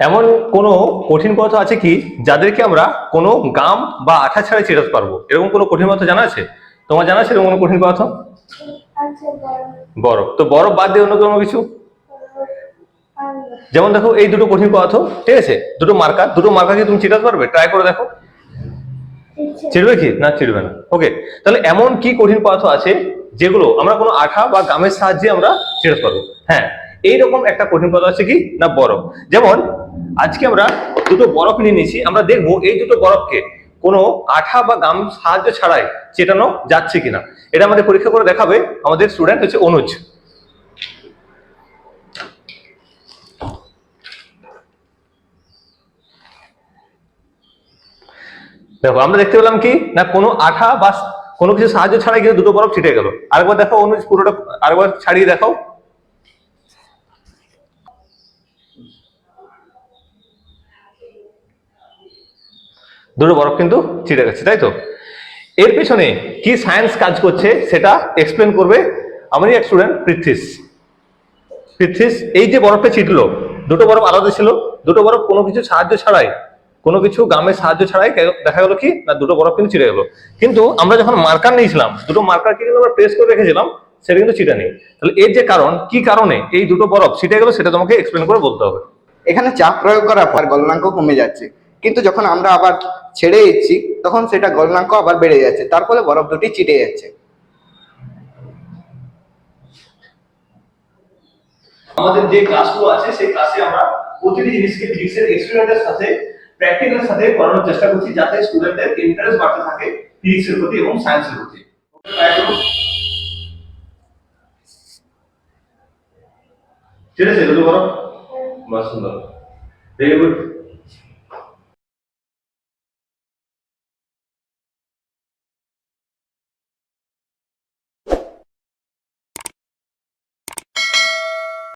এমন কোনো কঠিন পদার্থ আছে কি যাদেরকে আমরা কোনো গাম বা আঠা ছাড়াই চেটাতে পারব? এরকম কোনো কঠিন পদার্থ জানা আছে? তোমার জানা আছে এরকম কোনো কঠিন পদার্থ আচ্ছা বরফ। তো বরফ বাদ দিয়ে অন্য কোনো কিছু? যেমন দেখো এই দুটো কঠিন পদার্থ ঠিক আছে? দুটো মার্কার দুটো মার্কার কি তুমি চেটাতে পারবে? ট্রাই করে দেখো। চিড়বে কি? না চিড়বে না। ওকে তাহলে এমন কি কঠিন পদার্থ আছে যেগুলো আমরা কোনো আঠা বা গামের সাহায্যে আমরা চেটাতে পারব? হ্যাঁ এইরকম একটা কঠিন পদার্থ আছে কি? না বরফ। যেমন আজকে আমরা দুটো বরফ নিয়ে নিয়েছি, আমরা দেখব এই দুটো বরফকে কোনো আঠা বা গাম সাহায্য ছাড়াই চেটানো যাচ্ছে কিনা। এটা আমাদের পরীক্ষা করে দেখাবে আমাদের স্টুডেন্ট হচ্ছে অনুজ। দেখো, আমরা দেখতে পেলাম কি? না, কোনো আঠা বা কোনো কিছু সাহায্য ছাড়াই কিন্তু দুটো বরফ ছিটে গেল। আরেকবার দেখো অনুজ, পুরোটা আরেকবার ছাড়িয়ে দেখাও। দুটো বরফ কিন্তু ছিটে গেছে, তাই তো? এর পেছনে কি সায়েন্স কাজ করছে সেটা এক্সপ্লেন করবে আমারই এক স্টুডেন্ট পৃথ্বীশ পৃথ্বীশ এই যে বরফটা ছিটলো, দুটো বরফ আলাদা ছিল, দুটো বরফ কোনো কিছু সাহায্য ছাড়াই, কোনো কিছু গামের সাহায্য ছাড়াই দেখা গেলো কি? না, দুটো বরফ কিন্তু ছিটে গেল। কিন্তু আমরা যখন মার্কার নিয়েছিলাম, দুটো মার্কার কিন্তু আমরা প্রেস করে রেখেছিলাম, সেটা কিন্তু ছিটে নেই তাহলে এর যে কারণ, কি কারণে এই দুটো বরফ ছিটে গেলো সেটা তোমাকে এক্সপ্লেন করে বলতে হবে। এখানে চাপ প্রয়োগ করার পর গলনাঙ্ক কমে যাচ্ছে। কিন্তু যখন আমরা আবার ছেড়ে দিচ্ছি তখন সেটা গলনাঙ্ক আবার বেড়ে যাচ্ছে। তার ফলে বরফ দুটি চিটে যাচ্ছে। আমাদের যে ক্লাসগুলো আছে সেই ক্লাসে আমরা প্রতিটি জিনিসকে ফিজিক্সের এক্সপেরিমেন্টের সাথে প্র্যাকটিক্যালের সাথে করানোর চেষ্টা করছি যাতে স্টুডেন্টদের ইন্টারেস্ট বাড়তে থাকে ফিজিক্সের প্রতি এবং সায়েন্সের প্রতি। ঠিক আছে বাহ সুন্দর। Very good